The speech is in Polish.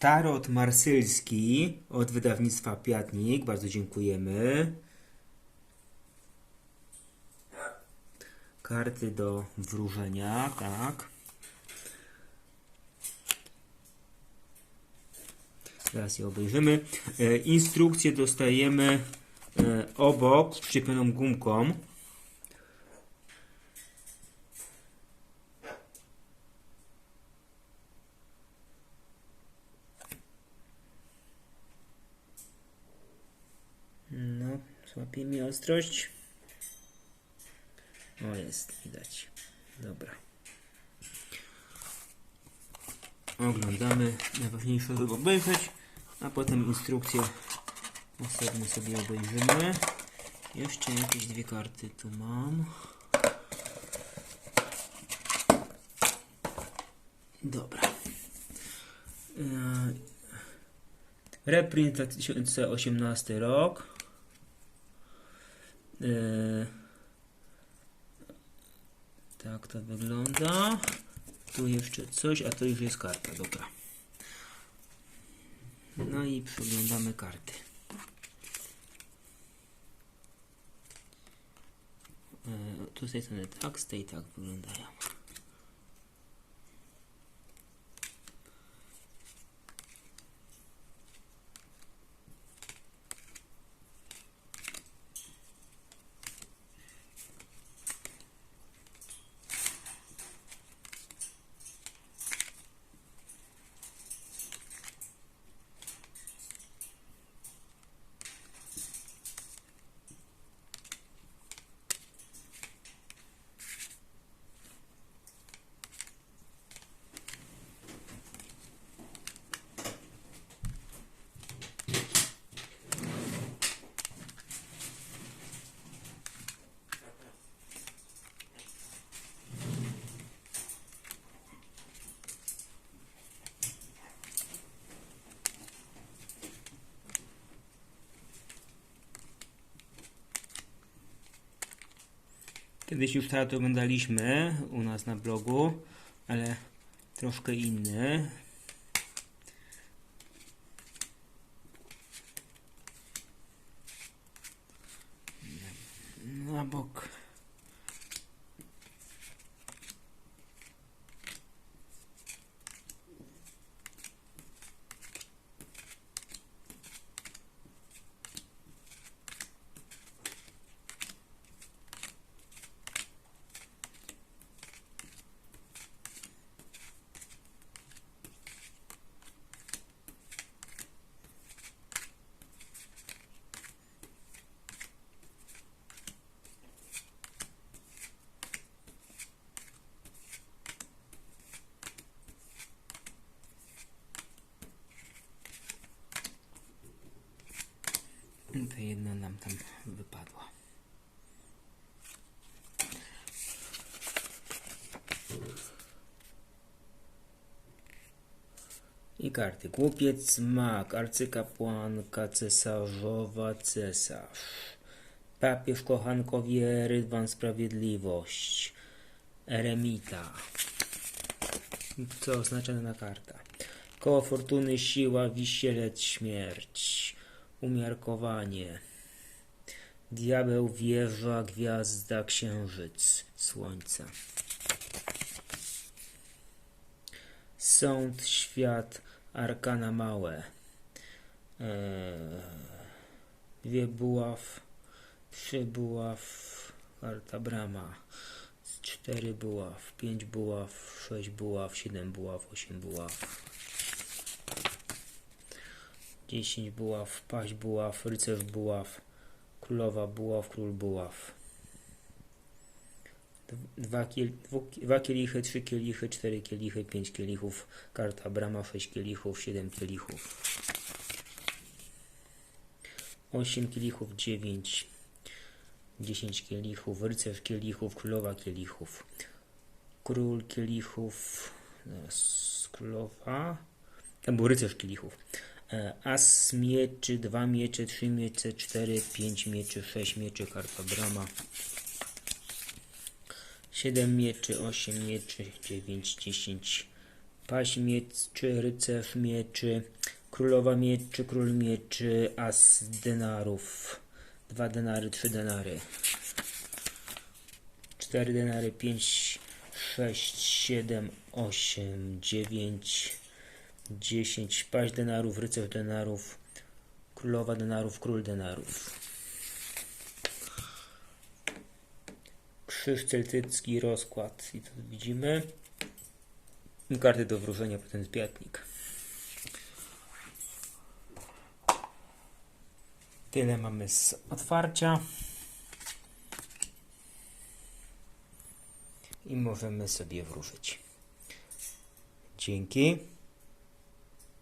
Tarot marsylski od wydawnictwa Piatnik. Bardzo dziękujemy. Karty do wróżenia, tak. Teraz je obejrzymy. E, instrukcję dostajemy e, obok, przyczepioną gumką. Złapie mi ostrość. O, jest, widać. Dobra. Oglądamy. Najważniejsze, żeby obejrzeć, a potem instrukcję osobno sobie obejrzymy. Jeszcze jakieś dwie karty tu mam. Dobra. Eee, Reprint 2018 rok. Eee, tak to wygląda. Tu jeszcze coś, a to już jest karta, dobra. No i przeglądamy karty. Tu z tej strony tak, z tej tak wyglądają. Kiedyś już tarot oglądaliśmy u nas na blogu, ale troszkę inny. Na bok. To jedna nam tam wypadła. I karty. Głupiec, mak, arcykapłanka, cesarzowa, cesarz. Papież, kochankowie, rydwan, sprawiedliwość. Eremita. Co oznacza dana karta? Koło fortuny, siła, wisielec, śmierć. Umiarkowanie. Diabeł, wieża, gwiazda, księżyc, słońce. Sąd, świat, arkana małe. Eee, trzy buław, karta brama. Cztery buław, pięć buław, sześć buław, siedem buław, osiem buław. 10 buław, paść buław, rycerz buław, królowa buław, król buław. Dwa, kiel, dwu, dwa kielichy, trzy kielichy, cztery kielichy, pięć kielichów, karta brama, sześć kielichów, siedem kielichów. Osiem kielichów, dziewięć, dziesięć kielichów, rycerz kielichów, królowa kielichów, król kielichów, królowa, był rycerz kielichów. E, As mieczy, dwa miecze, trzy miecze, cztery, pięć mieczy, sześć mieczy, karta brama. Siedem mieczy, osiem mieczy, dziewięć, dziesięć, paź mieczy, rycerz mieczy, królowa mieczy, król mieczy, as denarów. Dwa denary, trzy denary. Cztery denary, pięć, sześć, siedem, osiem, dziewięć, dziesięć. Paź denarów, rycerz denarów, królowa denarów, król denarów. Krzyż celtycki, rozkład. I tu widzimy. I karty do wróżenia, potem zbiatnik. Tyle mamy z otwarcia. I możemy sobie wróżyć. Dzięki.